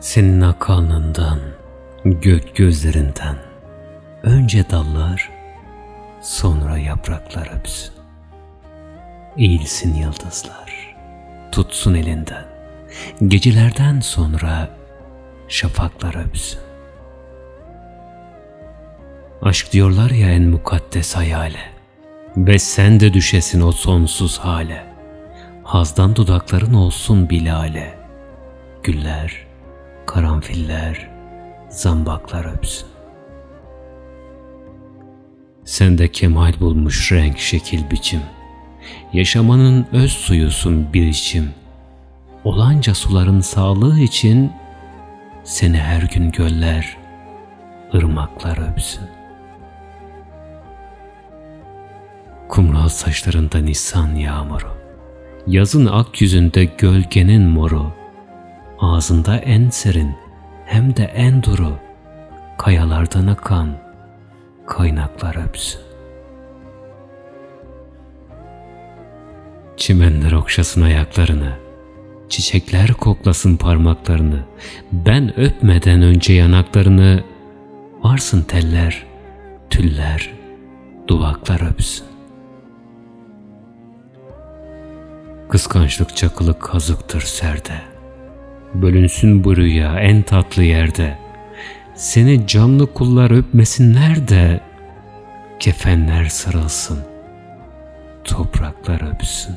Senin ak alnından, gök gözlerinden, önce dallar, sonra yapraklar öpsün. Eğilsin yıldızlar, tutsun elinden, gecelerden sonra şafaklar öpsün. Aşk diyorlar ya en mukaddes hayale ve sen de düşesin o sonsuz hale. Hazdan dudakların olsun bilale. Güller, karanfiller, zambaklar öpsün. Sende kemal bulmuş renk, şekil, biçim. Yaşamanın öz suyusun bir içim. Olanca suların sağlığı için seni her gün göller, ırmaklar öpsün. Kumral saçlarında nisan yağmuru, yazın ak yüzünde gölgenin moru, ağzında en serin hem de en duru, kayalardan akan kaynaklar öpsün. Çimenler okşasın ayaklarını, çiçekler koklasın parmaklarını, ben öpmeden önce yanaklarını, varsın teller, tüller, duvaklar öpsün. Kıskançlık çakılı kazıktır serde. Bölünsün bu rüya en tatlı yerde. Seni canlı kullar öpmesinler de kefenler sarılsın. Topraklar öpsün.